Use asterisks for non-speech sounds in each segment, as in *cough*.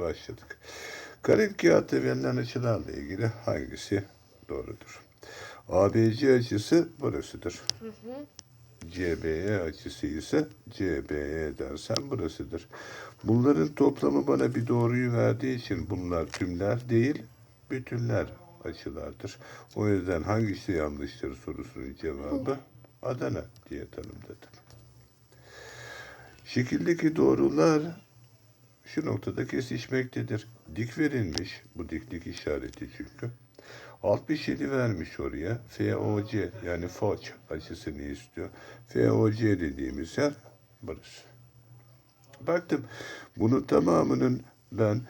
başladık. Kare kağıtta verilen açılarla ilgili hangisi doğrudur? ABC açısı burasıdır. CBE açısı ise CBE dersen burasıdır. Bunların toplamı bana bir doğruyu verdiği için bunlar tümler değil, bütünler açılardır. O yüzden hangisi yanlıştır sorusunun cevabı Adana diye tanımladım. Şekildeki doğrular şu noktada kesişmektedir. Dik verilmiş, bu diklik işareti çünkü. 67 vermiş oraya. FOC yani FOC açısını istiyor. FOC dediğimiz yer burası. Baktım bunun tamamının ben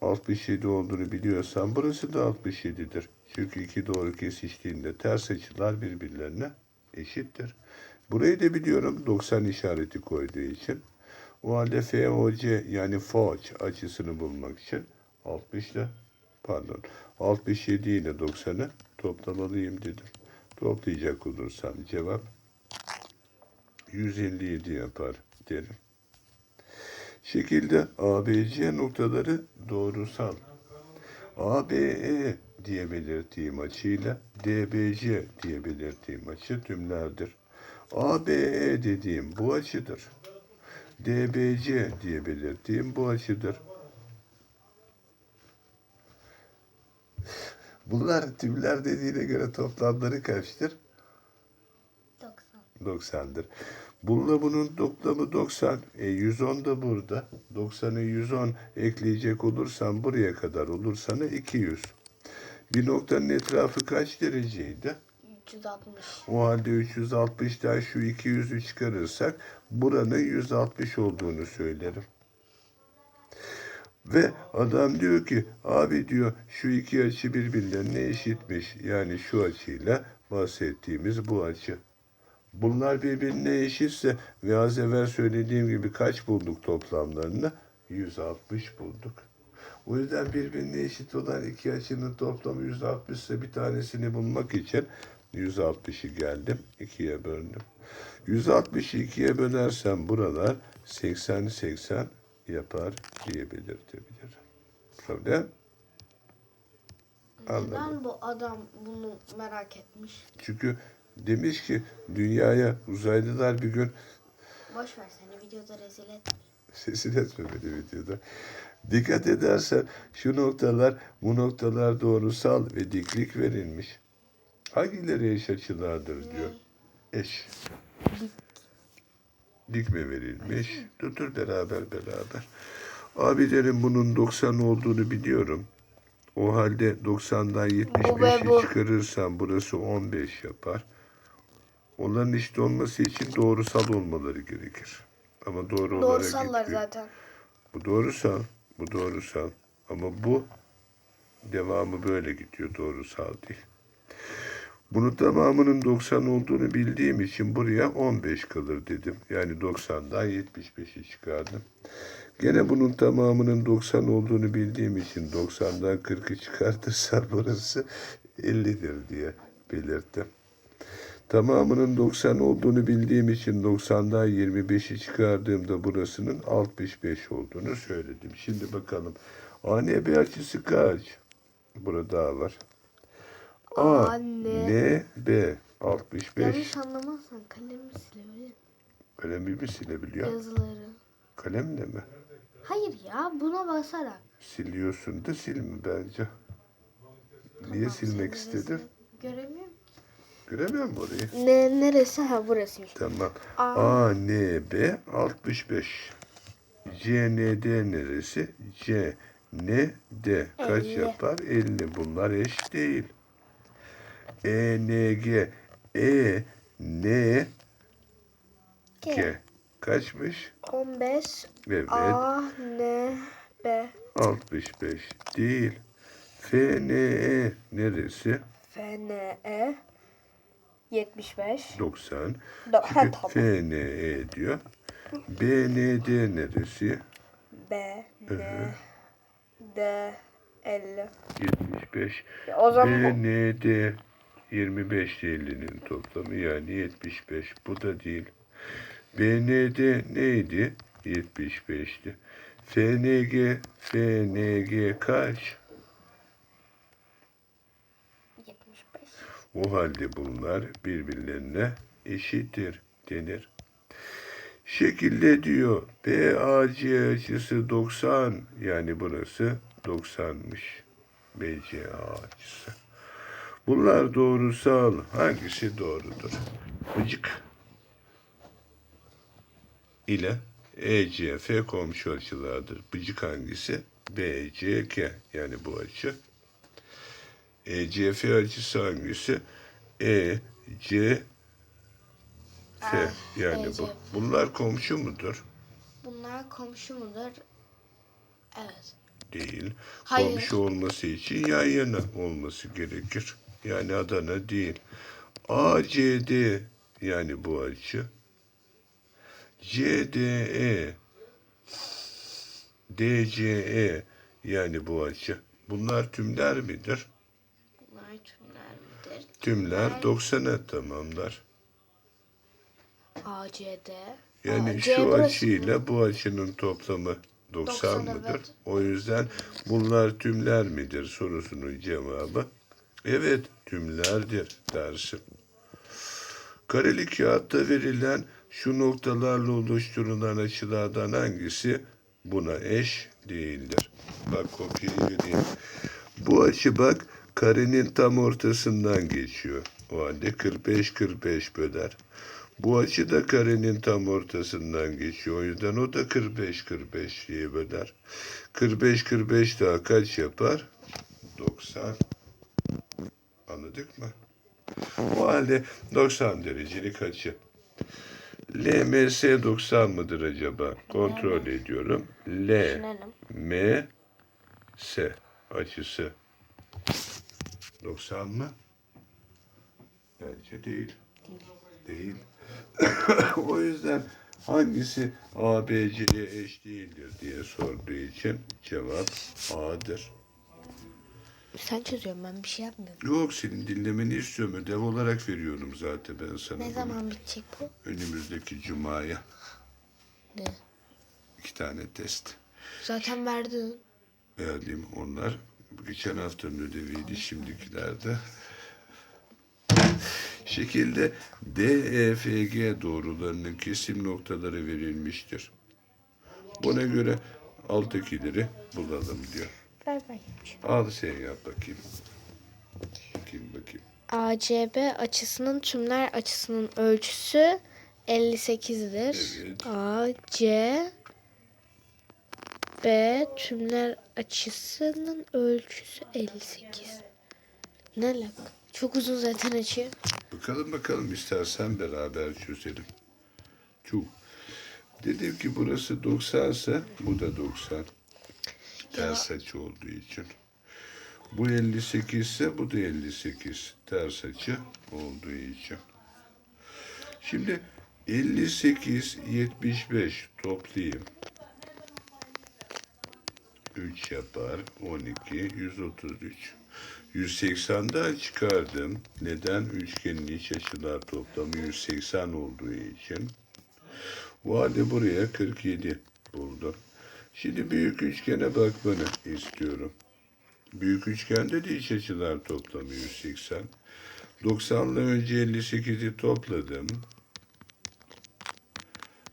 67 olduğunu biliyorsam burası da 67'dir. Çünkü iki doğru kesiştiğinde ters açılar birbirlerine eşittir. Burayı da biliyorum 90 işareti koyduğu için. O halde FOC yani FOC açısını bulmak için 60 ile pardon 67 ile 90'ı toplamalıyım dedim. Toplayacak olursam cevap 157 yapar derim. Şekilde ABC noktaları doğrusal. ABE diye belirttiğim açıyla DBC diye belirttiğim açı tümlerdir. ABE dediğim bu açıdır. DBC diye belirttiğim bu açıdır. Bunlar tümler dediğine göre toplamları kaçtır? 90. 90'dır. Bununla bunun toplamı 90. E 110 da burada. 90'ı 110 ekleyecek olursam buraya kadar olursa ne? 200. Bir noktanın etrafı kaç dereceydi? 360. O halde 360'dan şu 200'ü çıkarırsak buranın 160 olduğunu söylerim. Ve adam diyor ki abi diyor şu iki açı birbirlerine eşitmiş. Yani şu açıyla bahsettiğimiz bu açı. Bunlar birbirine eşitse ve az evvel söylediğim gibi kaç bulduk toplamlarını? 160 bulduk. O yüzden birbirine eşit olan iki açının toplamı 160 ise bir tanesini bulmak için 160'ı geldim, ikiye böldüm. 160'ı ikiye bölersem buralar 80-80 yapar diye belirtebilirim. Problem? Anladım. Neden bu adam bunu merak etmiş? Çünkü demiş ki dünyaya uzaylılar bir gün Boş ver seni videoda rezil etme. *laughs* Sesin etmemeli videoda. Dikkat edersen şu noktalar, bu noktalar doğrusal ve diklik verilmiş. Hangileri eş açılardır diyor. Eş. Dikme verilmiş. Tutur beraber beraber. Abilerin bunun 90 olduğunu biliyorum. O halde 90'dan Bu ve 75'i bu. çıkarırsam burası 15 yapar. Onların eşit olması için doğrusal olmaları gerekir. Ama doğru olarak Doğrusallar gitmiyor. zaten. Bu doğrusal, bu doğrusal. Ama bu devamı böyle gidiyor, doğrusal değil. Bunun tamamının 90 olduğunu bildiğim için buraya 15 kalır dedim. Yani 90'dan 75'i çıkardım. Gene bunun tamamının 90 olduğunu bildiğim için 90'dan 40'ı çıkartırsam *laughs* burası 50'dir diye belirttim. Tamamının 90 olduğunu bildiğim için 90'dan 25'i çıkardığımda burasının 65 olduğunu söyledim. Şimdi bakalım. ANB açısı kaç? Burada A var. A, Anne. N, B. 65. Yanlış anlamazsan kalemi silebilir. Kalemi mi silebiliyor? Yazıları. Kalemle mi? Hayır ya buna basarak. Siliyorsun da silme bence. Niye Tamam, silmek seni istedin? Göremiyorum. Göremiyor musun orayı? Ne, neresi? Ha burasıymış. Tamam. A. A, N, B 65. C, N, D neresi? C, N, D kaç 50. yapar? 50. Bunlar eş değil. E, N, G, E, N, G. G. Kaçmış? 15. Evet. A, N, B. 65 değil. F, N, E neresi? F, N, E. 75. 90. Do- ha, Çünkü tamam. F, N, E diyor. B, N, D neresi? B, N, D, 50. 75. O zaman B, N, D 25 ile 50'nin toplamı yani 75. Bu da değil. B, N, D neydi? 75'ti. FNG, FNG kaç? 75. O halde bunlar birbirlerine eşittir denir. Şekilde diyor BAC açısı 90 yani burası 90'mış. BCA açısı. Bunlar doğrusal hangisi doğrudur? Bıcık ile ECF komşu açılardır. Bıcık hangisi? BCK yani bu açı. ECF açısı hangisi? E, C, F yani bu. ECF. Bunlar komşu mudur? Bunlar komşu mudur? Evet. Değil. Hayır. Komşu olması için yan yana olması gerekir. Yani Adana değil. ACD yani bu açı. CDE DCE yani bu açı. Bunlar tümler midir? Bunlar tümler midir? Tümler 90'a tamamlar. ACD. Yani Aa, şu açıyla bu açının toplamı 90, 90, mıdır? evet. O yüzden bunlar tümler midir sorusunun cevabı. Evet tümlerdir dersim. Kareli kağıtta verilen şu noktalarla oluşturulan açılardan hangisi buna eş değildir? Bak kopyayı vereyim. Bu açı bak karenin tam ortasından geçiyor. O halde 45-45 böler. Bu açı da karenin tam ortasından geçiyor. O yüzden o da 45-45 diye böler. 45-45 daha kaç yapar? 90. Anladık mı? O halde 90 derecelik açı. LMS 90 mıdır acaba? Kontrol ediyorum. L, Düşünelim. M, S açısı 90 mı? Bence değil. Değil. *coughs* o yüzden hangisi ABC'ye eş değildir diye sorduğu için cevap A'dır. Sen çözüyorsun ben bir şey yapmıyorum. Yok senin dinlemeni istiyorum. Ödev olarak veriyorum zaten ben sana. Ne bunu. zaman bitecek bu? Önümüzdeki cumaya Ne? iki tane test. Zaten verdin. Verdiğim onlar geçen haftanın ödeviydi şimdikilerde. Şekilde DEFG doğrularının kesim noktaları verilmiştir. Buna göre alttakileri bulalım diyor. Ver yapacağım. Al sen yap bakayım. Bakayım bakayım. ACB açısının tümler açısının ölçüsü 58'dir. Evet. AC B tümler açısının ölçüsü 58. Ne alaka? Çok uzun zaten açı. Bakalım bakalım istersen beraber çözelim. Çok. Dedim ki burası 90 ise bu da 90. Ters açı olduğu için. Bu 58 ise bu da 58. Ters açı olduğu için. Şimdi 58, 75 toplayayım. 3 yapar. 12, 133. 180'den çıkardım. Neden? Üçgenin iç açılar toplamı 180 olduğu için. Bu halde buraya 47 buldum. Şimdi büyük üçgene bakmanı istiyorum. Büyük üçgende de iç açılar toplamı 180. 90 ile önce 58'i topladım.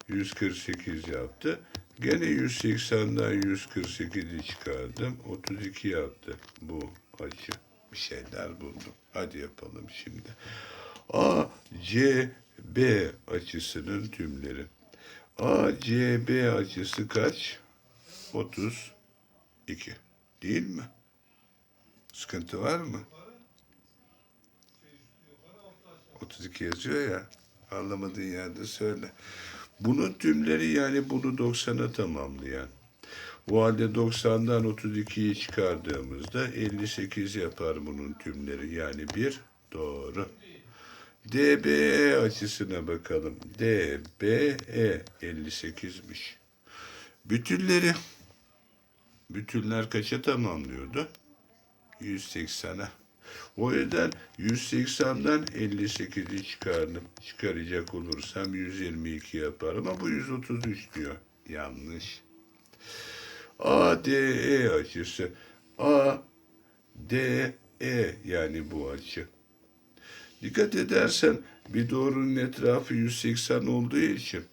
148 yaptı. Gene 180'den 148'i çıkardım. 32 yaptı bu açı. Bir şeyler buldum. Hadi yapalım şimdi. A, C, B açısının tümleri. A, C, B açısı kaç? 32. Değil mi? Sıkıntı var mı? 32 yazıyor ya. Anlamadığın yerde söyle. Bunun tümleri yani bunu 90'a tamamlayan. O halde 90'dan 32'yi çıkardığımızda 58 yapar bunun tümleri. Yani bir doğru. DBE açısına bakalım. DBE 58'miş. Bütünleri bütünler kaça tamamlıyordu? 180'e. O yüzden 180'den 58'i çıkardım. Çıkaracak olursam 122 yapar ama bu 133 diyor. Yanlış. ADE açısı. ADE yani bu açı. Dikkat edersen bir doğrunun etrafı 180 olduğu için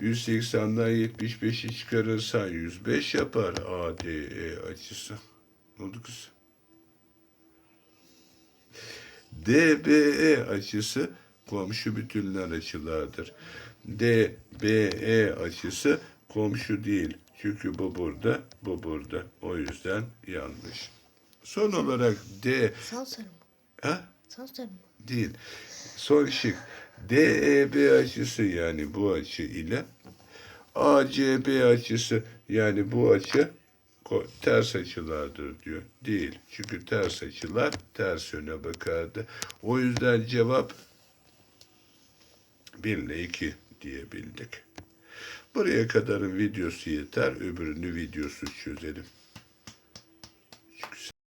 180'den 75'i çıkarırsan 105 yapar ADE açısı. Ne oldu kız? DBE açısı komşu bütünler açılardır. DBE açısı komşu değil. Çünkü bu burada, bu burada. O yüzden yanlış. Son olarak D Sansar mı? ha? Sansar mı? değil. Son şık. DEB açısı yani bu açı ile ACB açısı yani bu açı ters açılardır diyor. Değil. Çünkü ters açılar ters yöne bakardı. O yüzden cevap 1 ile 2 diyebildik. Buraya kadarın videosu yeter. Öbürünü videosuz çözelim.